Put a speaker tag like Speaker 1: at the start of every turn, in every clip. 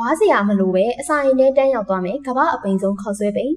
Speaker 1: ဝါးစရာမလိုပဲအစာရင်ထဲတန်းရောက်သွားမယ်ကမ္ဘာအပိန်ဆုံးခောက်ဆွဲပိန်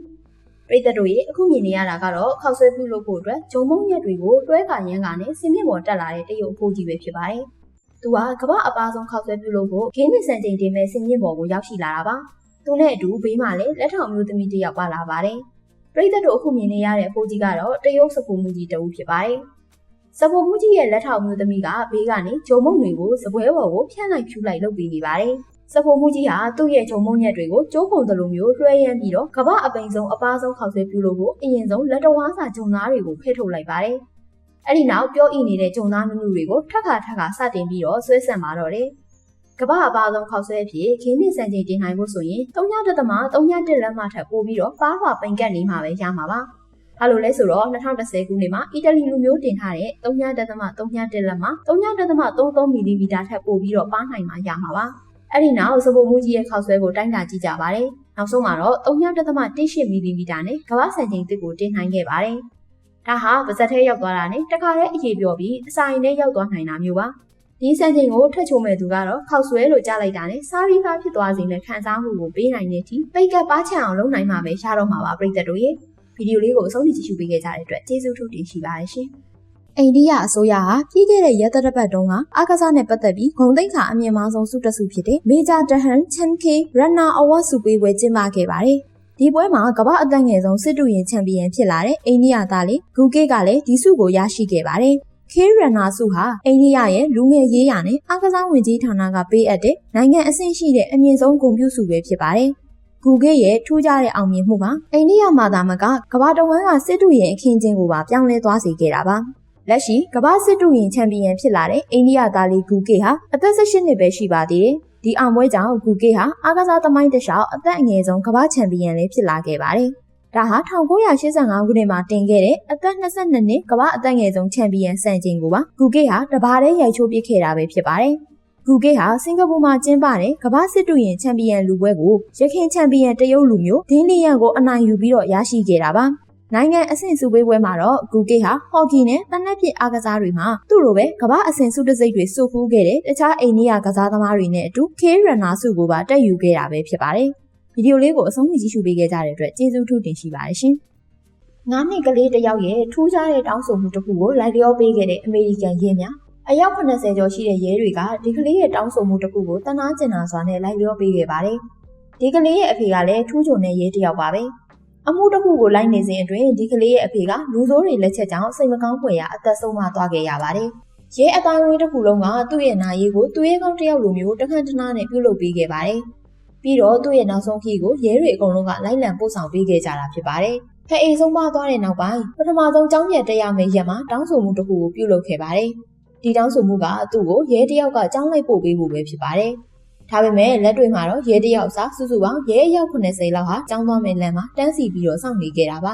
Speaker 1: ပရိသတ်တို့ရဲ့အခုမြင်နေရတာကတော့ခောက်ဆွဲပြုလုပ်ဖို့အတွက်ဂျုံမုံရက်တွေကိုတွဲခါရမ်းကနေစင်မြင့်ပေါ်တက်လာတဲ့တရုတ်အဖိုးကြီးပဲဖြစ်ပါတယ်။သူကကမ္ဘာအပါဆုံးခောက်ဆွဲပြုလုပ်ဖို့ဂင်းနစ်စံချိန်တင်မဲ့စင်မြင့်ပေါ်ကိုရောက်ရှိလာတာပါ။သူနဲ့အတူဘေးမှာလည်းလက်ထောင်မျိုးသမီးတစ်ယောက်ပါလာပါတယ်။ပရိသတ်တို့အခုမြင်နေရတဲ့အဖိုးကြီးကတော့တရုတ်စပူမှုကြီးတဦးဖြစ်ပါတယ်။စပူမှုကြီးရဲ့လက်ထောင်မျိုးသမီးကဘေးကနေဂျုံမုံတွေကိုစပွဲပေါ်ကိုဖြန့်လိုက်ဖြူလိုက်လုပ်ပေးနေပါတယ်။ စဖိုမှုကြီးဟာသူ့ရဲ့ဂျုံမုံညက်တွေကိုကျိုးပုံတလူမျိုးလွှဲရမ်းပြီးတော့ကမ္ဘာအပိန်ဆုံးအပားဆုံးခောက်ဆွဲပြုလုပ်ဖို့အရင်ဆုံးလက်တော်ဝါစာဂျုံသားတွေကိုဖဲထုတ်လိုက်ပါတယ်။အဲ့ဒီနောက်ပြောဤနေတဲ့ဂျုံသားနုနုတွေကိုထက်ခါထက်ခါစတင်ပြီးတော့ဆွဲဆန့်ပါတော့တယ်။ကမ္ဘာအပားဆုံးခောက်ဆွဲဖြစ်ခင်းနေစံချိန်တင်နိုင်ဖို့ဆိုရင်3.3တမ3.1လက်မှထပ်ပို့ပြီးတော့ပါးပါပိန်ကတ်နေမှာပဲရမှာပါ။ဘာလို့လဲဆိုတော့2010ခုနှစ်မှာအီတလီလူမျိုးတင်ထားတဲ့3.3.3လက်မှ3.33မီလီမီတာထပ်ပို့ပြီးတော့ပါးနိုင်မှာရမှာပါ။ အဲ့ဒီနောက်စပိုမှုကြီးရဲ့ခောက်ဆွဲကိုတိုင်းတာကြည့်ကြပါတယ်။နောက်ဆုံးမှာတော့3.18မီလီမီတာနဲ့ကမ္ဘာစံချိန်တစ်ကိုတင်နိုင်ခဲ့ပါတယ်။ဒါဟာပါဇက်ထဲရောက်သွားတာနဲ့တခါတည်းအခြေပြောပြီးအစာရင်ထဲရောက်သွားနိုင်တာမျိုးပါ။ဒီစံချိန်ကိုထက်ချိုမဲ့သူကတော့ခောက်ဆွဲလို့ကြားလိုက်တာနဲ့စားပြီးသားဖြစ်သွားစေတဲ့ခံစားမှုကိုပေးနိုင်တဲ့အထိပိတ်ကပ်ပါချအောင်လုပ်နိုင်မှာပဲရှားတော့မှာပါပြည်သက်တို့ရေ။ဗီဒီယိုလေးကိုအဆုံးထိကြည့်ရှုပေးခဲ့ကြတဲ့အတွက်ကျေးဇူးထူးတင်ရှိပါတယ်ရှင်။ အိန္ဒိယအစိုးရဟာပြီးခဲ့တဲ့ရက်သတ္တပတ်တုန်းကအာကာသနဲ့ပတ်သက်ပြီးဂုံသိက္ခာအမြင့်မားဆုံးဆုတဆုဖြစ်တဲ့ Major Dahan Chenke Runner Award ဆုပေးပွဲကျင်းပခဲ့ပါတယ်။ဒီပွဲမှာကမ္ဘာအသက်ငယ်ဆုံးစစ်တူရင်ချန်ပီယံဖြစ်လာတဲ့အိန္ဒိယသားလေးဂူကေကလည်းဒီဆုကိုရရှိခဲ့ပါတယ်။ K Runner ဆုဟာအိန္ဒိယရဲ့လူငယ်ရေးရာနဲ့အားကစားဝင်ကြီးဌာနကပေးအပ်တဲ့နိုင်ငံအဆင့်ရှိတဲ့အမြင့်ဆုံးဂုဏ်ပြုဆုပဲဖြစ်ပါတယ်။ဂူကေရဲ့ထူးခြားတဲ့အောင်မြင်မှုပါအိန္ဒိယမှာသာမကကမ္ဘာတဝန်းကစစ်တူရင်အခင်းချင်းကိုပါပြောင်းလဲသွားစေခဲ့တာပါ။ လက်ရှိကမ္ဘာစစ်တူရင်ချန်ပီယံဖြစ်လာတဲ့အိန္ဒိယသားလေးဂူကေဟာအသက်18နှစ်ပဲရှိပါသေးတယ်။ဒီအောင်ပွဲကြောင့်ဂူကေဟာအားကစားသမိုင်းတစ်လျှောက်အသက်အငယ်ဆုံးကမ္ဘာချန်ပီယံလည်းဖြစ်လာခဲ့ပါတယ်။ဒါဟာ1985ခုနှစ်မှာတင်ခဲ့တဲ့အသက်22နှစ်ကမ္ဘာအသက်ငယ်ဆုံးချန်ပီယံစံချိန်ကိုပါဂူကေဟာတဘာတဲ့ရိုက်ချိုးပစ်ခဲ့တာပဲဖြစ်ပါတယ်။ဂူကေဟာစင်ကာပူမှာကျင်းပတဲ့ကမ္ဘာစစ်တူရင်ချန်ပီယံလူပွဲကိုရခိုင်ချန်ပီယံတရုတ်လူမျိုးဒင်းလီယန်ကိုအနိုင်ယူပြီးတော့ရရှိခဲ့တာပါ။ နိုင်ငံအဆင့်စုပေးပွဲမှာတော့ဂူကေဟာဟော်ကီနဲ့တနက်ပြစ်အားကစားတွေမှာသူ့လိုပဲကမ္ဘာအဆင့်စုတစိတ်တွေစုဖူးခဲ့တဲ့တခြားအိန္ဒိယကစားသမားတွေနဲ့အတူ K Runner စုကိုပါတက်ယူခဲ့တာပဲဖြစ်ပါတယ်။ဗီဒီယိုလေးကိုအဆုံးထိကြည့်ရှုပေးခဲ့ကြတဲ့အတွက်ကျေးဇူးထူးတင်ရှိပါတယ်ရှင်။ငါးနှစ်ကလေးတစ်ယောက်ရဲ့ထူးခြားတဲ့တောင်းဆိုမှုတစ်ခုကိုလိုက်လျောပေးခဲ့တဲ့အမေရိကန်ရဲများအယောက်80ကျော်ရှိတဲ့ရဲတွေကဒီကလေးရဲ့တောင်းဆိုမှုတစ်ခုကိုတနာကျင်နာစွာနဲ့လိုက်လျောပေးခဲ့ပါတယ်။ဒီကလေးရဲ့အဖေကလည်းထူးချွန်တဲ့ရဲတစ်ယောက်ပါပဲ။ အမှုတစ်ခုကိုလိုက်နေစဉ်အတွင်းဒီကလေးရဲ့အဖေကလူဆိုးတွေလက်ချက်ကြောင့်စိတ်မကောင်းဖွယ်ရာအသက်ဆုံးမသွားခဲ့ရပါတယ်။ရဲအတိုင်းဝင်းတစ်ခုလုံးကသူ့ရဲ့နာရီကိုသူ့ရဲ့ကောင်းတစ်ယောက်လိုမျိုးတခန့်တနာနဲ့ပြုလုပ်ပေးခဲ့ပါတယ်။ပြီးတော့သူ့ရဲ့နောက်ဆုံးခီးကိုရဲတွေအကုန်လုံးကလိုက်လံပို့ဆောင်ပေးခဲ့ကြတာဖြစ်ပါတယ်။ဖအေးဆုံးပါသွားတဲ့နောက်ပိုင်းပထမဆုံးကြောင်းပြန်တက်ရမယ့်ရက်မှာတောင်းဆိုမှုတစ်ခုကိုပြုလုပ်ခဲ့ပါတယ်။ဒီတောင်းဆိုမှုကသူ့ကိုရဲတယောက်ကကြောင်းလိုက်ပို့ပေးဖို့ပဲဖြစ်ပါတယ်။ ဒါပေမဲ့လက်တွေမှာတော့ရဲတယောက်စာစုစုပေါင်းရဲအယောက်80လောက်ဟာចောင်းသွားမဲ့လမ်းမှာတန်းစီပြီးတော့စောင့်နေခဲ့တာပါ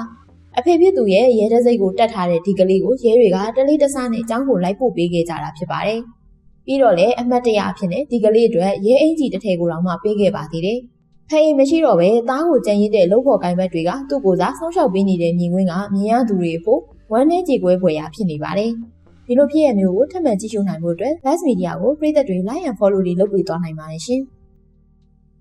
Speaker 1: အဖေဖြစ်သူရဲ့ရဲတစိတ်ကိုတတ်ထားတဲ့ဒီကလေးကိုရဲတွေကတလေးတစားနဲ့အကြောင်းကိုလိုက်ပို့ပေးခဲ့ကြတာဖြစ်ပါတယ်ပြီးတော့လည်းအမတ်တရအဖြစ်နဲ့ဒီကလေးအတွက်ရဲအင်ကြီးတစ်ထည်ကိုတော့မှပေးခဲ့ပါသေးတယ်ဖေးမရှိတော့ပဲသားကိုကြံရစ်တဲ့လုံဖို့ကိုင်းဘက်တွေကသူ့ကိုယ်စားဆောင်းလျှောက်ပေးနေတဲ့မြင်ကွင်းကမြင်ရသူတွေဖို့ဝမ်းနဲ့ကြေကွဲဖွယ်ရာဖြစ်နေပါတယ်။ ဒီလိုဖြစ်ရမျိုးကိုထပ်မံကြည့်ရှုနိုင်ဖို့အတွက် Buzz Media ကိုပရိသတ်တွေ like and follow လေးလုပ်ပေးသွားနိုင်ပါတယ်ရှင်။